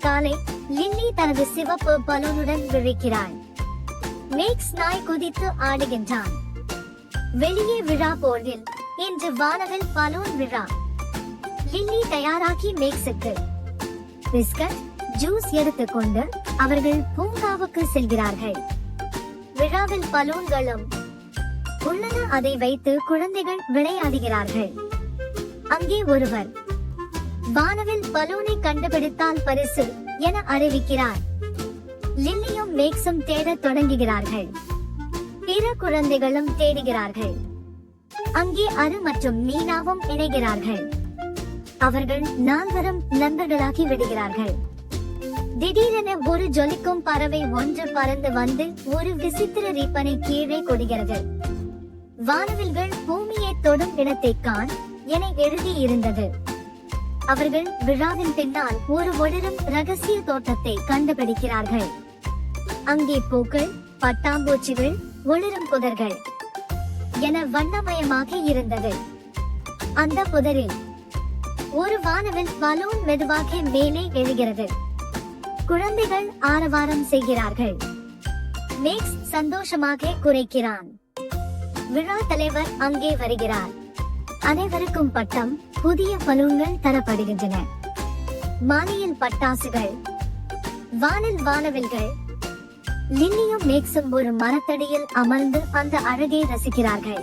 காலை லில்லி தனது சிவப்பு பலூனுடன் விழிக்கிறாள். மேக்ஸ் நாய் குதித்து ஆடுகின்றான். வெளியே விழா போர்டில் இன்று வானவில் பலூன் விழா. லில்லி தயாராகி மேக்ஸுக்கு. பிஸ்கட் ஜூஸ் எடுத்துக்கொண்டு அவர்கள் பூங்காவுக்கு செல்கிறார்கள். விழாவில் பலூன்களும் உள்ளன. அதை வைத்து குழந்தைகள் விளையாடுகிறார்கள். அங்கே ஒருவர் வானவில் பலூனை கண்டுபிடித்தால் பரிசு என அறிவிக்கிறார். லில்லியும் மேக்ஸும் தேடத் தொடங்குகிறார்கள். பிற குழந்தைகளும் தேடுகிறார்கள். அங்கே அரு மற்றும் மீனாவும் இணைகிறார்கள். அவர்கள் நால்வரும் நண்பர்களாகி விடுகிறார்கள். திடீரென ஒரு ஜொலிக்கும் பறவை ஒன்று பறந்து வந்து ஒரு விசித்திர ரீப்பனை கீழே கொடுகிறது. வானவில்கள் பூமியை தொடும் இடத்தை காண் என எழுதி இருந்தது அவர்கள் விழாவின் பின்னால் ஒரு ஒளிரும் ரகசிய தோட்டத்தை கண்டுபிடிக்கிறார்கள். அங்கே பூக்கள் பட்டாம்பூச்சிகள் ஒளிரும் புதர்கள் என வண்ணமயமாக இருந்தது. அந்த புதரில் ஒரு வானவில் பலூன் மெதுவாக மேலே எழுகிறது. குழந்தைகள் ஆரவாரம் செய்கிறார்கள். மேக்ஸ் சந்தோஷமாக குறைக்கிறான். விழா தலைவர் அங்கே வருகிறார். அனைவருக்கும் பட்டம் புதிய பலூன்கள் தரப்படுகின்றன. மாலையில் பட்டாசுகள் வானில் வானவில்கள் லில்லியும் மேக்ஸும் ஒரு மரத்தடியில் அமர்ந்து அந்த அழகை ரசிக்கிறார்கள்.